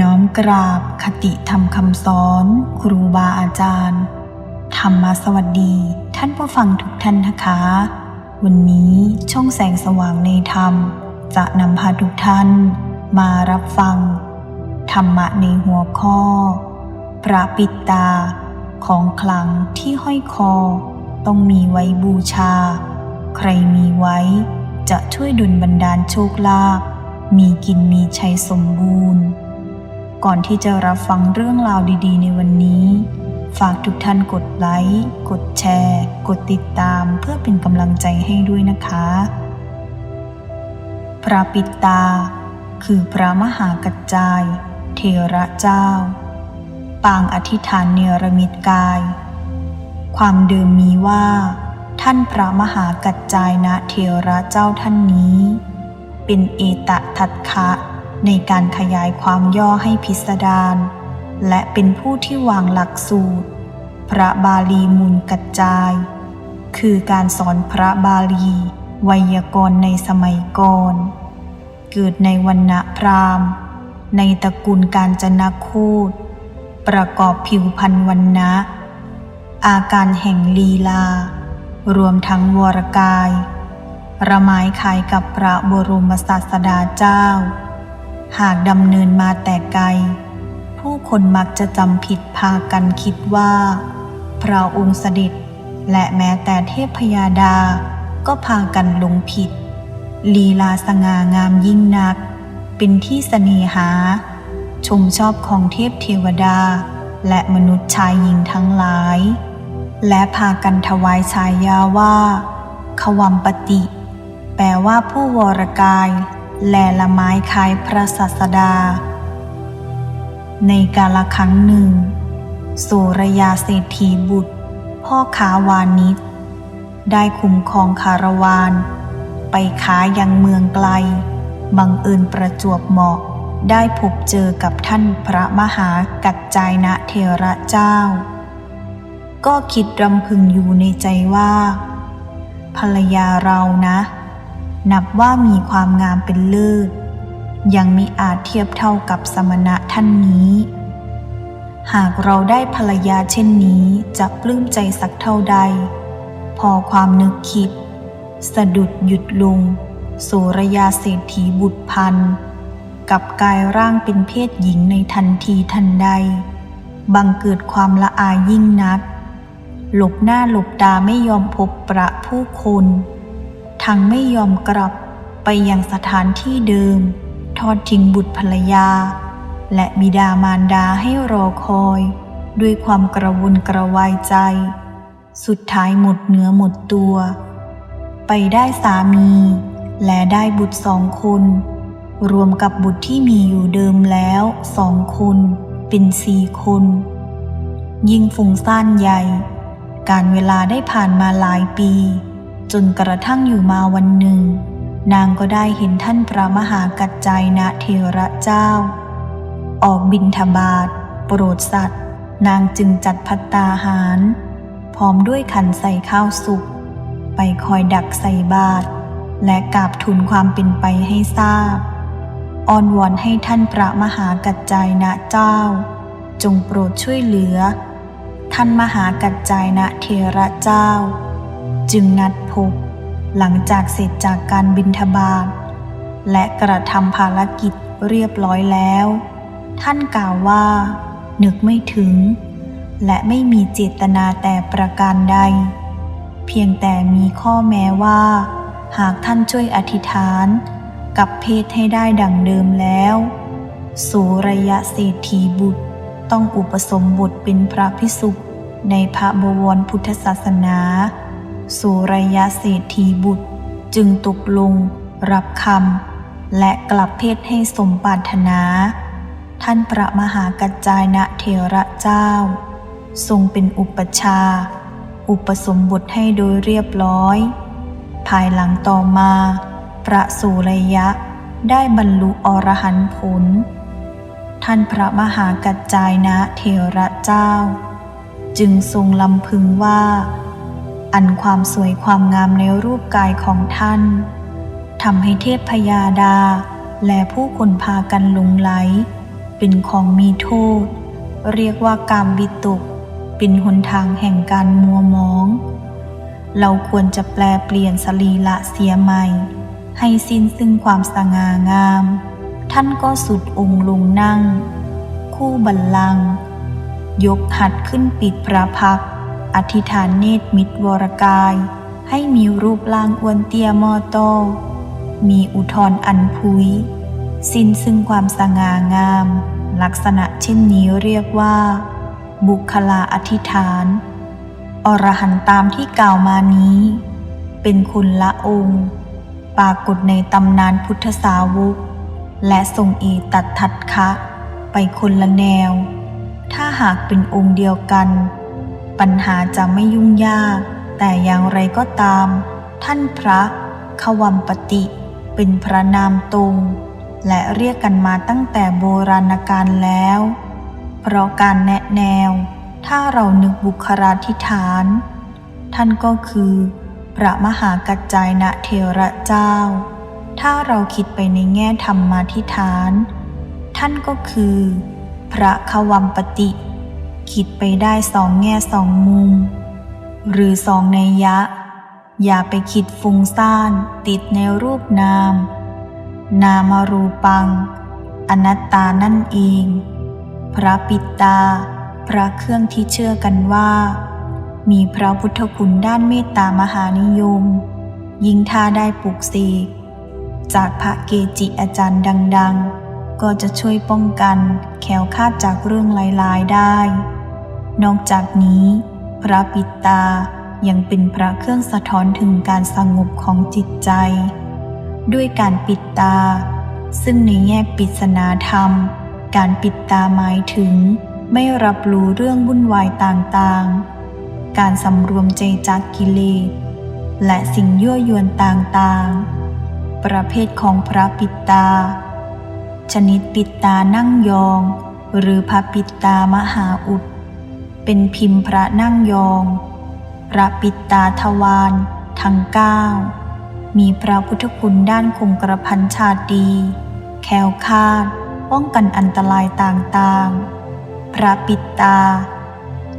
น้อมกราบคติธรรมคำสอน ครูบาอาจารย์ ธรรมสวัสดี ท่านผู้ฟังทุกท่านนะคะ วันนี้ช่องแสงสว่างในธรรม จะนำพาทุกท่านมารับฟัง ธรรมะในหัวข้อ พระปิดตา ของขลังที่ห้อยคอ ต้องมีไว้บูชา ใครมีไว้ จะช่วยดุลบันดาลโชคลาภมีกินมีชัยสมบูรณ์ ก่อนที่จะรับฟังเรื่องราวดีๆ ในวันนี้ ฝากทุกท่านกดไลค์ กดแชร์ กดติดตามเพื่อเป็นกำลังใจให้ด้วยนะคะ พระปิตา คือพระมหากัจจาย เทระเจ้า ปางอธิษฐานเนรมิตกาย ความเดิมมีว่า ท่านพระมหากัจจายนะเทระเจ้าท่านนี้ เป็นเอตทัตคะ ในการขยายความย่อให้พิสดารและเป็นผู้ที่วางหลักสูตร พระบาลีมูลกัจจาย คือการสอนพระบาลี ไวยากรณ์ในสมัยก่อนเกิดในวันณะพราหมณ์ ในตระกูลการจนโคตประกอบผิวพันวันนะอาการแห่งลีลา รวมทั้งวรกาย ระหมายคายกับพระบรมศาสดาเจ้า หากดำเนินมาแต่ไกล ผู้คนมักจะจำผิดพากันคิดว่า พระองค์เสด็จและแม้แต่เทพพยาดาก็พากันหลงผิด ลีลาสง่างามยิ่งนัก เป็นที่เสน่หา ชมชอบของเทพเทวดา และมนุษย์ชายหญิงทั้งหลาย และพากันถวายฉายาว่าขวัมปติ แปลว่าผู้วรกาย แลละไม้คล้ายพระศาสดา ในกาลครั้งหนึ่ง สุรยาเศรษฐีบุตร พ่อค้าวานิชได้คุ้มครองคารวาน ไปค้ายังเมืองไกล บังเอิญประจวบเหมาะได้พบเจอกับท่านพระมหากัจจายนะเทระเจ้า ก็คิดรำพึงอยู่ในใจว่า ภรรยาเรานะ นับว่ามีความงามเป็นเลิศ ยังมิอาจเทียบเท่ากับสมณะท่านนี้ หากเราได้ภรรยาเช่นนี้จะปลื้มใจสักเท่าใด พอความนึกคิด สะดุดหยุดลงโสรยาเศรษฐีบุตรพันกับกายร่างเป็นเพศหญิงในทันทีทันใด บังเกิดความละอายยิ่งนัก หลบหน้าหลบตาไม่ยอมพบประผู้คน ทั้งไม่ยอมกลับไปยังสถานที่เดิม ทอดทิ้งบุตรภรรยา และบิดามารดาให้รอคอย ด้วยความกระวนกระวายใจ สุดท้ายหมดเนื้อหมดตัว ไปได้สามี และได้บุตรสองคน รวมกับบุตรที่มีอยู่เดิมแล้วสองคน เป็นสี่คน ยิ่งฟุ้งซ่านใหญ่ การเวลาได้ผ่านมาหลายปี จนกระทั่งอยู่มาวันหนึ่ง นางก็ได้เห็นท่านพระมหากัจจายนะเทระเจ้า ออกบินทบาทโปรดสัตว์ นางจึงจัดพัตตาหาร พร้อมด้วยขันใส่ข้าวสุก ไปคอยดักใส่บาตรและกราบทูลความเป็นไปให้ทราบอ้อนวอนให้ท่านพระมหากัจจายนะเจ้า จงโปรดช่วยเหลือ ท่านมหากัจจายนะเทระเจ้า จึงนัด พหลังจากเสร็จจากการบินทบาทและกระทำภารกิจเรียบร้อยแล้ว ท่านกล่าวว่า นึกไม่ถึง และไม่มีเจตนาแต่ประการใด เพียงแต่มีข้อแม้ว่า หากท่านช่วยอธิษฐาน กับเพศให้ได้ดังเดิมแล้ว สุระยะเศรษฐีบุตรต้องอุปสมบทเป็นพระพิสุในพระบวรพุทธศาสนา สุรยะเศรษฐีบุตรจึงตกลง รับคำและกลับเพศให้สมปรารถนา ท่านพระมหากัจจายนะเทระเจ้า ทรงเป็นอุปชา อุปสมบทให้โดยเรียบร้อย ภายหลังต่อมา พระสุรยะได้บรรลุอรหันต์ผล ท่านพระมหากัจจายนะเทระเจ้า จึงทรงลำพึงว่า อันความสวยความงามในรูปกายของท่านทำให้เทพพยาดา และผู้คนพากันหลงไหล เป็นของมีโทษ เรียกว่ากามวิตกเป็นหนทางแห่งการมัวมอง เราควรจะแปลเปลี่ยนสรีละเสียใหม่ ให้สิ้นซึ่งความสง่างาม ท่านก็สุดองค์ลงนั่ง คู่บัลลังก์ยกหัดขึ้นปิดพระพัก อธิษฐานเนตรมิตรวรกาย ให้มีรูปร่างอ้วนเตี้ยมอโต มีอุทธรอันพุย สิ้นซึ่งความสง่างาม ลักษณะเช่นนี้เรียกว่า บุคลาอธิษฐาน อรหันต์ตามที่กล่าวมานี้ เป็นคุณละองค์ ปรากฏในตำนานพุทธสาวก และทรงเอตัดทัดคะ ไปคนละแนว ถ้าหากเป็นองค์เดียวกัน ปัญหาจะไม่ยุ่งยาก แต่อย่างไรก็ตาม ท่านพระขวัมปติ เป็นพระนามตรงและเรียกกันมาตั้งแต่โบราณกาลแล้ว เพราะการแนะแนว ถ้าเรานึกบุคราธิฐาน ท่านก็คือ พระมหากัจจายนะเทระเจ้า ถ้าเราคิดไปในแง่ธรรมาธิฐาน ท่านก็คือ พระขวัมปติ คิดไปได้สองแง่สองมุม หรือสองในยยะ อย่าไปคิดฟุ้งซ่าน ติดในรูปนาม นามารูปัง อนัตตานั่นเอง พระปิตา พระเครื่องที่เชื่อกันว่า มีพระพุทธคุณด้านเมตตามหานิยม ยิ่งถ้าได้ปลุกเสกจากพระเกจิอาจารย์ดัง ๆ ก็จะช่วยป้องกันแขวคาดจากเรื่องลายๆได้ นอกจากนี้ พระปิตายังเป็นพระเครื่องสะท้อนถึงการสงบของจิตใจ ด้วยการปิดตา ซึ่งในแง่ปิศนาธรรม การปิดตาหมายถึง ไม่รับรู้เรื่องวุ่นวายต่างๆ การสำรวมใจจากกิเลสและสิ่งยั่วยวนต่างๆ ประเภทของพระปิดตา ชนิดปิดตานั่งยอง หรือพระปิดตามหาอุด เป็นพิมพ์พระนั่งยอง พระปิตาทวารทั้งเก้ามีพระพุทธคุณด้านคงกระพันชาดี แคล้วคาด ป้องกันอันตรายต่างๆ พระปิตา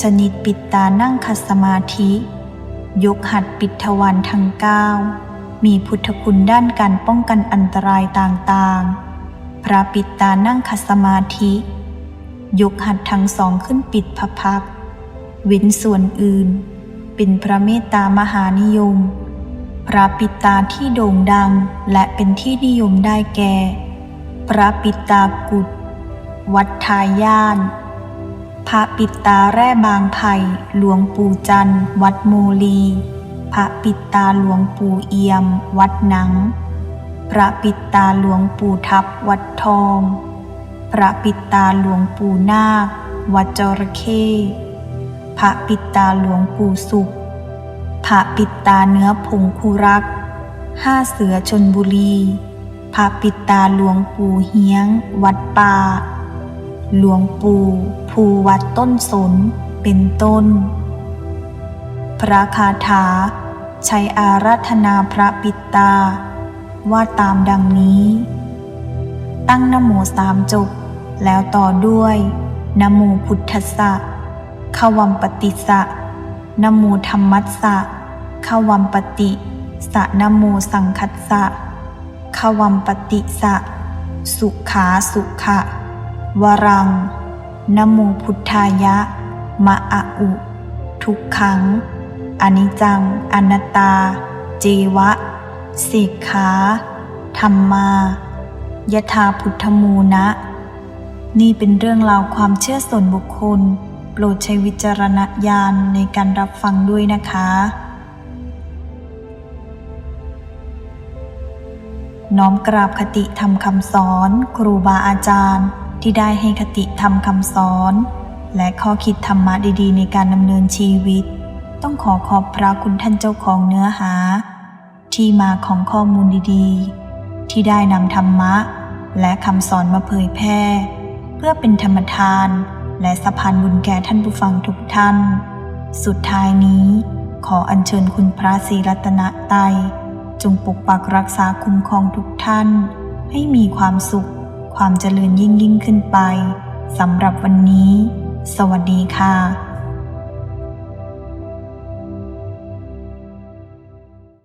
ชนิดปิตานั่งคัสมาธิ ยกหัดปิดทวารทั้งเก้ามีพุทธคุณด้านการป้องกันอันตรายต่างๆ พระปิตานั่งคัสมาธิ ยกหัดทั้งสองขึ้นปิดพระพัก เว้นส่วนอื่น เป็นพระเมตตามหานิยม พระปิตาที่โด่งดังและเป็นที่นิยมได้แก่ พระปิตากุฎวัดทายาน พระปิตาแร่บางไผ่หลวงปู่จันทร์วัดโมลี พระปิตาหลวงปู่เอี่ยม วัดหนัง พระปิตาหลวงปู่ทับวัดทอง พระปิตาหลวงปู่นาค วัดจระเข้พระปิตาหลวงปู่สุข พระปิตาเนื้อผงคูรัก ห้าเสือชนบุรี พระปิตาหลวงปู่เฮียง วัดป่า หลวงปู่ภูวัดต้นสน เป็นต้น พระคาถา ใช้อาราธนาพระปิตา ว่าตามดังนี้ ตั้งนโมสามจบ แล้วต่อด้วยนโมพุทธสสะขวัมปฏิสะนโมธรรมัสสะขวัมปฏิสะนโมสังคัสสะขวัมปฏิสะ สุขาสุขะ วรังนโมพุทธายะ มะอะอุ ทุกขัง อนิจจัง อนัตตา เจวะ สิกขา ธรรมา ยถาพุทธมูนะ นี่เป็นเรื่องราวความเชื่อส่วนบุคคล โปรดใช้วิจารณญาณในการรับฟังด้วยนะคะ น้อมกราบคติธรรมคำสอน ครูบาอาจารย์ ที่ได้ให้คติธรรมคำสอน และข้อคิดธรรมะดีๆ ในการดำเนินชีวิต ต้องขอขอบพระคุณท่านเจ้าของเนื้อหา ที่มาของข้อมูลดีๆที่ได้นำธรรมะ และคำสอนมาเผยแพร่ เพื่อเป็นธรรมทาน และสะพานบุญแก่ท่านผู้ฟังทุกท่าน สุดท้ายนี้ ขออัญเชิญคุณพระศรีรัตนไตรัยจงปกปักรักษาคุ้มครองทุกท่าน ให้มีความสุข ความเจริญยิ่งยิ่งขึ้นไปสำหรับวันนี้ สวัสดีค่ะ